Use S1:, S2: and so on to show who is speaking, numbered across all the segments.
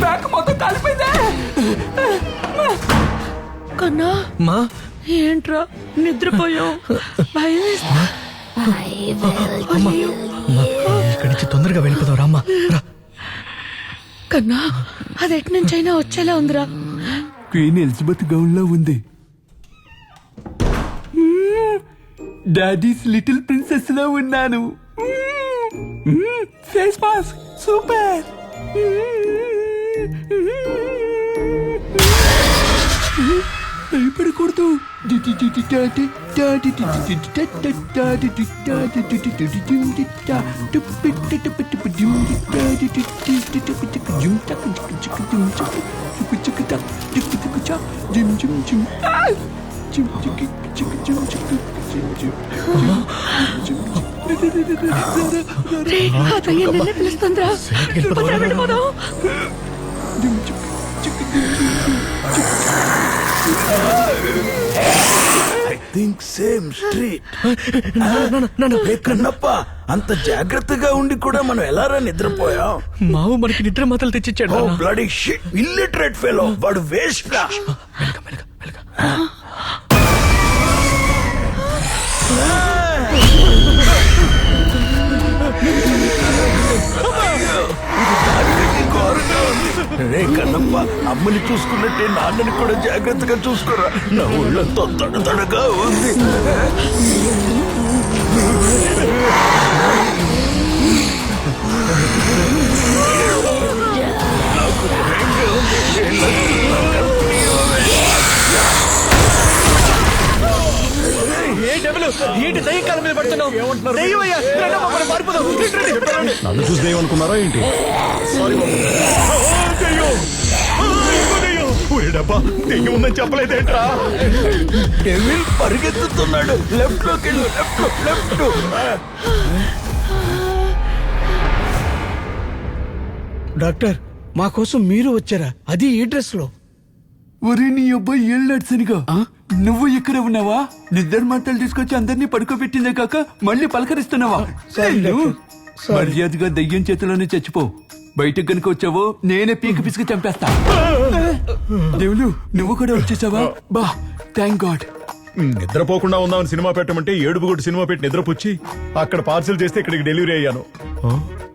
S1: Bag మొత్తం కాలిపోయిందే
S2: కన్నా
S3: మా?
S2: ఏంట్రా నిద్రపోయావు? భయం వేస్తా అయ్యో.
S3: ఇక్కడి నుంచి తొందరగా వెళ్ళిపోదాం రామ్మా. రా.
S2: కన్నా అది ఎటు నుంచైనా వచ్చేలా ఉందిరా.
S1: క్వీన్ ఎలిజబెత్ గౌన్లో ఉంది డాడీస్ లిటిల్ ప్రిన్సెస్లో ఉన్నాను ఫేస్ మాస్క్. సూపర్ భయపడకూడదు
S2: రే, ఆ దయ్యం నిన్నే పిలుస్తుందిరా? వెళ్ళిపోదాం.
S4: థింక్ సేమ్ స్ట్రీట్ కన్నప్ప అంత జాగ్రత్తగా ఉండి కూడా మనం ఎలారా నిద్రపోయాం?
S3: మావు మనకి నిద్ర మాతలు తెచ్చిచ్చాడు.
S4: బ్లడీ షిట్ ఇల్లిటరేట్ ఫెలో వాడు వేస్ట్ రా.
S3: వెనక, వెనక, వెనక.
S4: రే కన్నప్ప అమ్మని చూసుకున్నట్టే నాన్నని కూడా జాగ్రత్తగా చూసుకోరా. నా ఊళ్ళంతా తడతడగా ఉంది.
S3: ఏంటి దయ్యం కాలం మీద పడుతున్నావు? దయ్యం రండి, పారిపోదాం.
S5: నన్ను చూసి ఏమనుకున్నారా ఏంటి?
S3: దెయ్యం ఉందని చెప్పలేదేంట్రా?
S4: డెవిల్ పరిగెత్తుతున్నాడు. లెఫ్ట్లోకి లెఫ్ట్ లెఫ్ట్
S6: డాక్టర్ మా కోసం మీరు వచ్చారా? అది ఈ డ్రెస్లో.
S1: ఒరే నీ అబ్బాయి ఏళ్ళాడు సరిగా నువ్వు ఇక్కడ ఉన్నావా? నిద్ర మాటలు తీసుకొచ్చి అందరినీ పడుకోబెట్టిందే కాక మళ్ళీ పలకరిస్తున్నావా. మర్యాదగా దయ్యం చేతిలోనే చచ్చిపో. బయటకు గనుక వచ్చావో నేనే పీక పిసికి చంపేస్తా. దేవులు నువ్వు కూడా వచ్చేసావా? బా థ్యాంక్ గాడ్
S5: నిద్రపోకుండా ఉందామని సినిమా పెట్టమంటే ఏడుపు కొట్టి సినిమా పెట్టి నిద్రపుచ్చి అక్కడ పార్సిల్ చేస్తే ఇక్కడికి డెలివరీ అయ్యాను.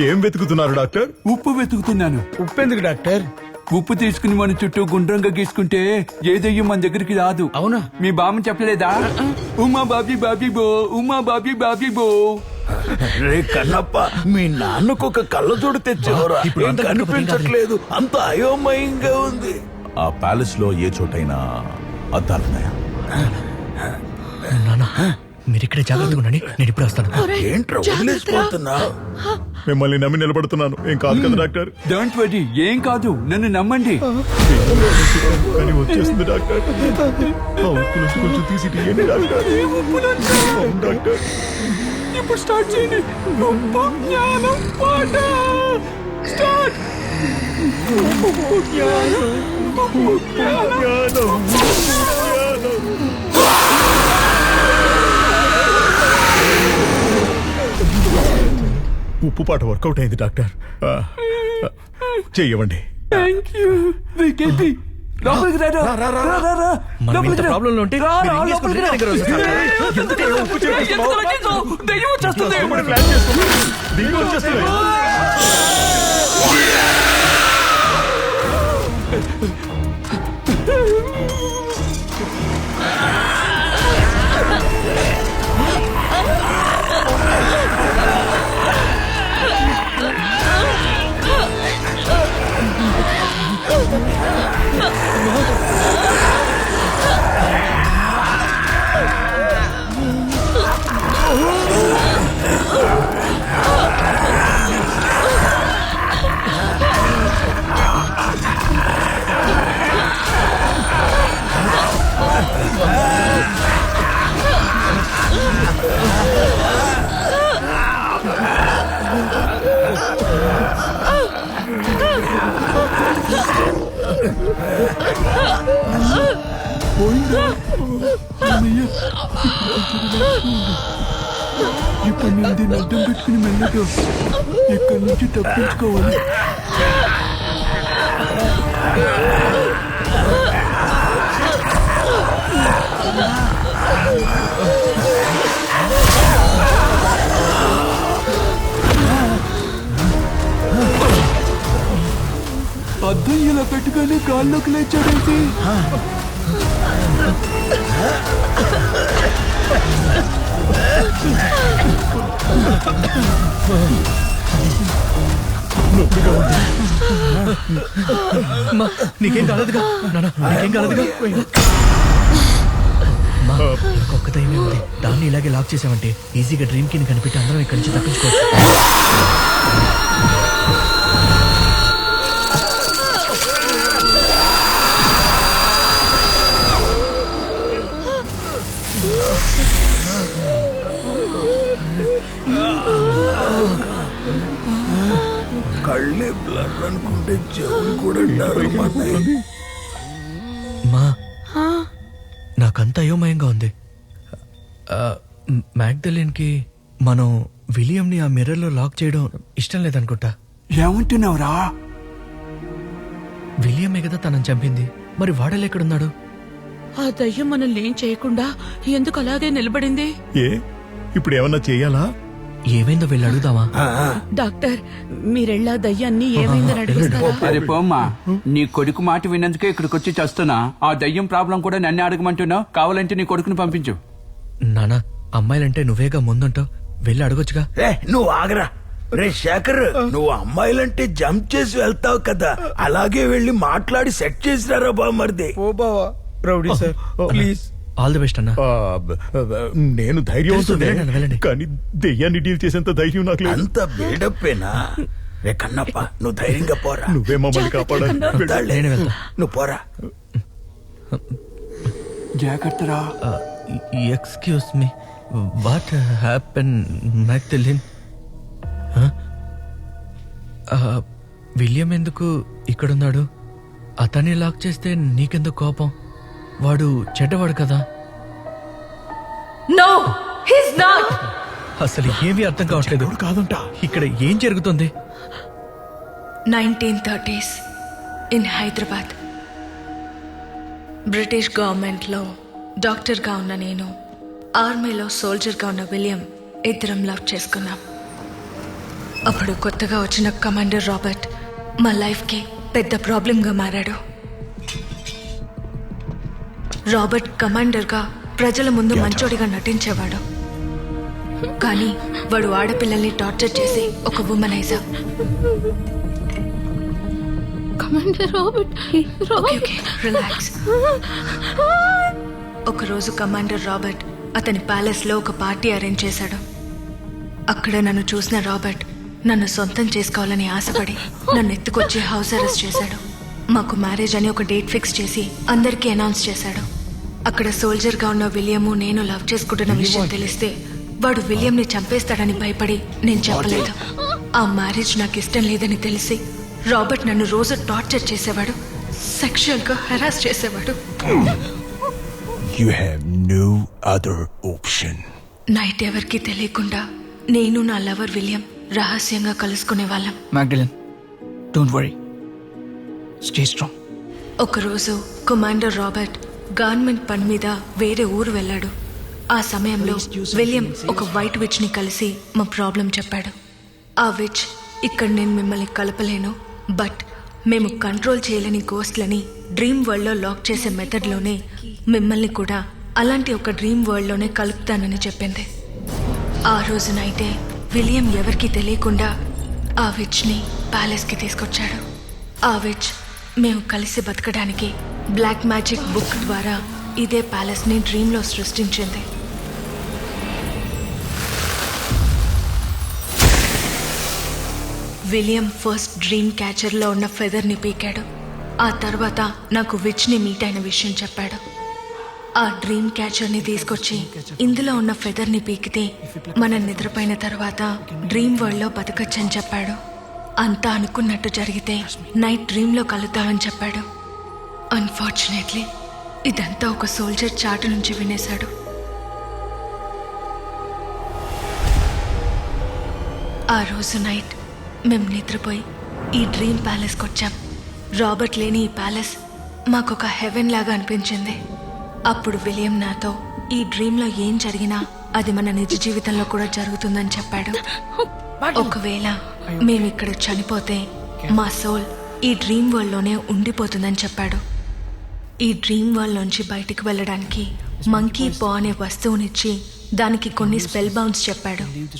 S5: ఏం వెతుకుతున్నారు డాక్టర్?
S1: ఉప్పు వెతుకుతున్నాను.
S6: ఉప్పెందుకు డాక్టర్?
S1: ఉప్పు తీసుకుని మన చుట్టూ గుండ్రంగా గీసుకుంటే ఏ దయ్యం మన దగ్గరికి రాదు.
S6: అవునా?
S1: మీ బామ్మ చెప్పలేదా? ఉమా బాబీ బాబీ బో ఉమా బాబీ బాబీ బో.
S4: రే కన్నప్ప మీ నాన్నకు ఒక కళ్ళజోడు తెచ్చేవరా.
S3: ఇప్పుడు
S4: ఏం కనిపించట్లేదు. అంత అయోమయంగా ఉంది.
S7: ఆ ప్యాలెస్లో ఏ చోటైనా అద్దాలున్నాయా?
S3: నాన్న మీరు ఇక్కడే జాగ్రత్తగా ఉండండి. నేను ఇప్పుడే వస్తాను.
S4: ఏంట్రా. వదిలేసిపోతున్నా?
S5: మిమ్మల్ని నమ్మి నిలబడుతున్నాను. ఏం కాదు కదా డాక్టర్?
S1: డోంట్ వరీ ఏం కాదు. నన్ను నమ్మండి.
S5: కానీ వచ్చేస్తుంది డాక్టర్. ఆ ఉప్పు నుంచి కొంచెం తీసి డాక్టర్. అవును, డాక్టర్.
S1: ఇప్పుడు స్టార్ట్ చేయండి. ఉప్పు జ్ఞానం పాట. స్టార్ట్. జ్ఞానం జ్ఞానం.
S5: ఉప్పు పాట వర్కౌట్ అయింది డాక్టర్ చెయ్యవండి
S1: థ్యాంక్ యూ వికెపి లోపలికి రా రా రా రా రా రా
S3: మనం
S1: లోపలికి
S3: ఇంత
S1: రా.
S3: ప్రాబ్లంలో ఉంటే
S1: రా,
S3: మీరు
S1: రా,
S3: ఇంగ్లీష్
S1: లోపలికి రా.
S3: దగ్గర వస్తారు.
S1: ఏయ్,
S3: ఎందుకయ్యా ఉప్పు చేస్తున్నావు?
S1: ఎందుకు లెక్కించావు? దెయ్యం వచ్చేస్తుంది.
S5: ఇప్పుడు
S1: ఇప్పుడు నేను దీన్ని అడ్డం పెట్టుకుని మెల్లగా ఇక్కడి నుంచి తప్పించుకోవాలి. అద్దం ఇలా పెట్టుకొని గాల్లోకి లేచాడేంటి?
S3: అమ్మా నీకేం కాలేదుగా? నాన్న నీకేం కాలేదుగా? అమ్మా, ఒక్క దయ్యమే ఉంది. దాన్ని ఇలాగే లాక్ చేసామంటే ఈజీగా డ్రీమ్ కింద కనిపెట్టి అందరం ఇక్కడి నుంచి తప్పించుకోవచ్చు.
S4: కళ్ళే బ్లర్ అనుకుంటే చెవులు కూడా.
S3: మా నాకంత అయోమయంగా ఉంది. మ్యాగ్దలిన్కి మనం విలియంని ఆ మిర్రర్లో లాక్ చేయడం ఇష్టం లేదనుకుంటా.
S1: ఏమంటున్నావురా?
S3: విలియమే కదా తనని చంపింది. మరి వాడలు ఎక్కడున్నాడు?
S2: ఆ దయ్యం మనల్ని ఏం చేయకుండా ఎందుకు అలాగే నిలబడింది?
S5: ఏ? ఇప్పుడు ఏమన్నా చెయ్యాలా
S3: ఏమైందో వెళ్ళి అడుగుదామా?
S2: డాక్టర్ మీరెళ్ళా దయ్యాన్ని ఏమైందని
S1: అరే పోమ్మా నీ కొడుకు మాట విన్నందుకే ఇక్కడికి వచ్చి చేస్తున్నా. ఆ దయ్యం ప్రాబ్లం కూడా నన్నే అడగమంటున్నావు. కావాలంటే నీ కొడుకుని పంపించు.
S3: నానా అమ్మాయిలంటే నువ్వేగా ముందుంటావు? వెళ్ళి అడగొచ్చుగా.
S4: ఏ నువ్వు ఆగరా. రే శేఖర్ నువ్వు అమ్మాయిలంటే జంప్ చేసి వెళ్తావు కదా. అలాగే వెళ్ళి మాట్లాడి సెట్ చేసినారా బామర్ది?
S6: ఓ బావా rowdy sir. Please.
S3: All the best అన్నా.
S5: ఆ, బ- బ- నేను ధైర్యవంతుడే
S3: వెళ్ళండి, వెళ్ళండి.
S5: కానీ దెయ్యాన్ని డీల్ చేసేంత ధైర్యం నాకు లేదు.
S4: అంత బిల్డప్పేనా రే కన్నప్ప నువ్వు ధైర్యంగా పోరా.
S5: నువ్వే మమ్మల్ని కాపాడాలి. వెళ్ళు.
S4: వెళ్తాడులే.
S3: నేనే వెళ్తా.
S4: నువ్వు పోరా.
S1: జాగ్రత్తరా.
S3: Excuse me. What happen Magdalene William ఎందుకు ఇక్కడున్నాడు? అతన్ని లాక్ చేస్తే నీకెందుకు కోపం? వాడు చెడ్డవాడు కదా?
S2: నో హిస్ నాట్
S3: అసలు ఏమీ అర్థం కావట్లేదు.
S5: కాదంట.
S3: ఇక్కడ ఏం జరుగుతుంది?
S8: Nineteen thirties in Hyderabad British గవర్నమెంట్లో డాక్టర్గా ఉన్న నేను ఆర్మీలో సోల్జర్గా ఉన్న విలియం ఇద్దరం లవ్ చేసుకున్నాం. అప్పుడు కొత్తగా వచ్చిన కమాండర్ రాబర్ట్ మా లైఫ్కి పెద్ద ప్రాబ్లంగా మారాడు. రాబర్ట్ కమాండర్గా ప్రజల ముందు మంచోడిగా నటించేవాడు. కానీ వాడు ఆడపిల్లల్ని టార్చర్ చేసి ఒక ఉమనైజర్
S2: కమాండర్ రాబర్ట్
S8: రిలాక్స్ ఒకరోజు కమాండర్ రాబర్ట్ అతని ప్యాలెస్లో ఒక పార్టీ అరేంజ్ చేశాడు. అక్కడ నన్ను చూసిన రాబర్ట్ నన్ను సొంతం చేసుకోవాలని ఆశపడి నన్ను ఎత్తుకొచ్చి హౌస్ అరెస్ట్ చేశాడు. మాకు మ్యారేజ్ అని ఒక డేట్ ఫిక్స్ చేసి అందరికీ అనౌన్స్ చేశాడు. అక్కడ సోల్జర్గా ఉన్న విలియము నేను లవ్ చేసుకుంటున్న విషయం తెలిస్తే వాడు విలియంని చంపేస్తాడని భయపడి నేను చెప్పలేదు. ఆ మ్యారేజ్ నాకు ఇష్టం లేదని తెలిసి రాబర్ట్ నన్ను రోజు టార్చర్ చేసేవాడు సెక్షువల్గా హెరాస్ చేసేవాడు.
S7: You have no other option.
S8: Night ఎవరికీ తెలియకుండా నేను నా లవర్ విలియం రహస్యంగా కలుసుకునే వాళ్ళం.
S6: Magdalene don't worry stay strong
S8: ఒకరోజు కమాండర్ రాబర్ట్ గవర్నమెంట్ పని మీద వేరే ఊరు వెళ్ళాడు. ఆ సమయంలో విలియం ఒక వైట్ విచ్ని కలిసి మా ప్రాబ్లం చెప్పాడు. ఆ విచ్ ఇక్కడ నేను మిమ్మల్ని కలపలేను బట్ మేము కంట్రోల్ చేయలేని గోస్ట్లని డ్రీమ్ వరల్డ్లో లాక్ చేసే మెథడ్లోనే మిమ్మల్ని కూడా అలాంటి ఒక డ్రీమ్ వరల్డ్లోనే కలుపుతానని చెప్పింది. ఆ రోజు నైటే విలియం ఎవరికీ తెలియకుండా ఆ విచ్ని ప్యాలెస్కి తీసుకొచ్చాడు. ఆ విచ్ మేము కలిసి బతకడానికి బ్లాక్ మ్యాజిక్ బుక్ ద్వారా ఇదే ప్యాలెస్ని డ్రీమ్లో సృష్టించింది. విలియం ఫస్ట్ డ్రీమ్ క్యాచర్లో ఉన్న ఫెదర్ని పీకాడు. ఆ తర్వాత నాకు విచ్ని మీట్ అయిన విషయం చెప్పాడు. ఆ డ్రీమ్ క్యాచర్ని తీసుకొచ్చి ఇందులో ఉన్న ఫెదర్ని పీకితే మనం నిద్రపోయిన తర్వాత డ్రీమ్ వరల్డ్లో బతకచ్చని చెప్పాడు. అంతా అనుకున్నట్టు జరిగితే నైట్ డ్రీమ్లో కలుద్దామని చెప్పాడు. అన్ఫార్చునేట్లీ ఇదంతా ఒక సోల్జర్ చాటు నుంచి వినేశాడు. ఆ రోజు నైట్ మేము నిద్రపోయి ఈ డ్రీమ్ ప్యాలెస్కి వచ్చాం రాబర్ట్ లేని ఈ ప్యాలెస్ మాకొక హెవెన్ లాగా అనిపించింది. అప్పుడు విలియం నాతో ఈ డ్రీమ్లో ఏం జరిగినా అది మన నిజ జీవితంలో కూడా జరుగుతుందని చెప్పాడు. ఒకవేళ మేము ఇక్కడ చనిపోతే మా సోల్ ఈ డ్రీమ్ వరల్డ్లోనే ఉండిపోతుందని చెప్పాడు. ఈ డ్రీమ్ వరల్డ్ నుంచి బయటికి వెళ్ళడానికి మంకీ పా అనే వస్తువునిచ్చి దానికి కొన్ని స్పెల్ బౌన్స్ చెప్పాడు.